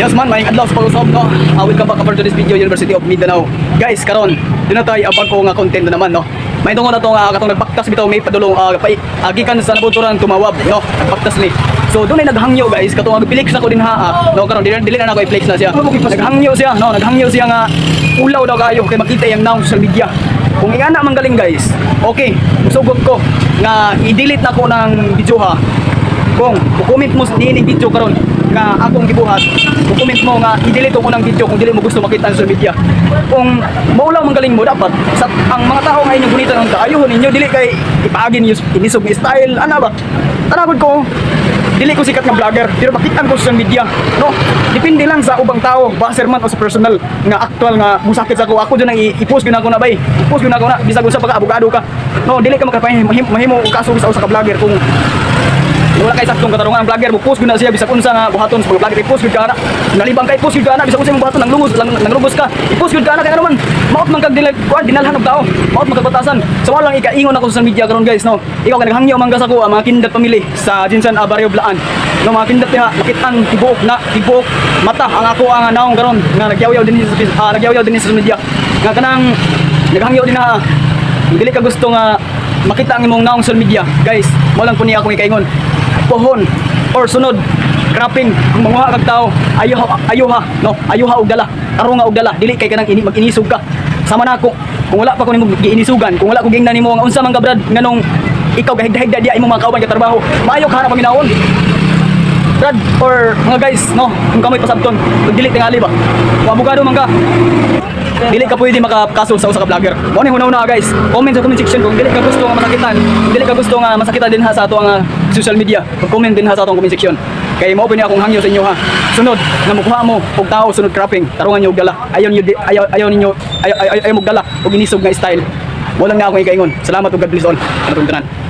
Yes man, maing adlaw sa pag-usap no. Uh, welcome back over to this video University of Mindanao. Guys, karon dito tayo abang ko nga content na naman no. May tungo na to nga katong nagpaktas bitaw may padulong uh, pa, uh, gikan sa nabuturan tumawab no. Nagpaktas ni. So doon ay naghangyo guys, katong nagpilix na ko din haa. No, karon dili dili na ako i-flex na siya. Naghangyo siya, no, naghangyo siya nga ulaw daw kayo kay makita yang naong social media. Kung ingana man galing guys, okay, sugot ko nga i-delete na ko ng video ha kung comment mo yung video karon nga akong gibuhat comment mo nga i-delete ko ng video kung dili mo gusto makita sa media. Kung maulaw man galing mo dapat sa ang mga tao nga inyong gunita ng kaayuhon ninyo dili kay ipaagi ninyo inisog ni style ana ba? Tanagod ko. Dili ko sikat nga vlogger pero makita ko sa media no? Depende lang sa ubang tao baser man o sa personal nga actual nga musakit sa ako ako dyan ang i-post gyud ako na bay. I-post gyud ako na bisag usa pagka abogado ka. No dili ka makapahimo mahimo, kaso sa usa ka vlogger kung wala kay saktong katarungan ang vlogger post gyud na siya bisag unsa nga buhaton sa vlogger i-post gyud ka na nalibang kay post gyud ka na bisag unsa imong buhaton nang lungos lang nang lungos ka i-post gyud ka kay ano man maot man kag dili kuan dinalhan og tao. Maot man kag batasan. So wala lang ikaingon ako sa social media karon guys no. Ikaw kay naghangyo man sa ko mga kindat pamili sa Jinsan Abarrio Blaan. No mga kindat diha makitang tibuok na tibuok mata ang ako ang naong karon nga nagyaw-yaw din sa uh, nagyaw-yaw din sa media. Nga kanang naghangyo din na dili ka gusto nga makita ang imong naong social media guys. Mo lang po niya akong ikaingon pohon or sunod cropping ang mga kag tao ayuha ayuha no ayuha og dala tarunga og dala dili kay kanang ini mag-inisog ka. Sama na ako kung wala pa ko nimo giinisugan kung wala ko gingnan nimo nga unsa man ka brad nganong ikaw gahigda-higda di imong mga kauban ka trabaho maayo ka hanap paminaon Brad or mga guys no kung kamoy pasabton kung dili tingali ba kung abogado man ka dili ka pwede makakaso sa usa ka vlogger. Mo ni una guys. Comment sa comment section kung dili ka gusto nga masakitan. Kung dili ka gusto nga masakitan din ha sa ato ang social media. Comment din ha sa atong comment section. Kay mo ni akong hangyo sa inyo ha. Sunod nga mukuha mo og tao sunod cropping. Tarungan niyo og dala. Ayaw niyo ayaw ayaw ninyo ayaw, ayaw, ayaw, mo og dala og inisog nga style. Mo lang na akong ikaingon. Salamat ug God bless all. Ano tanan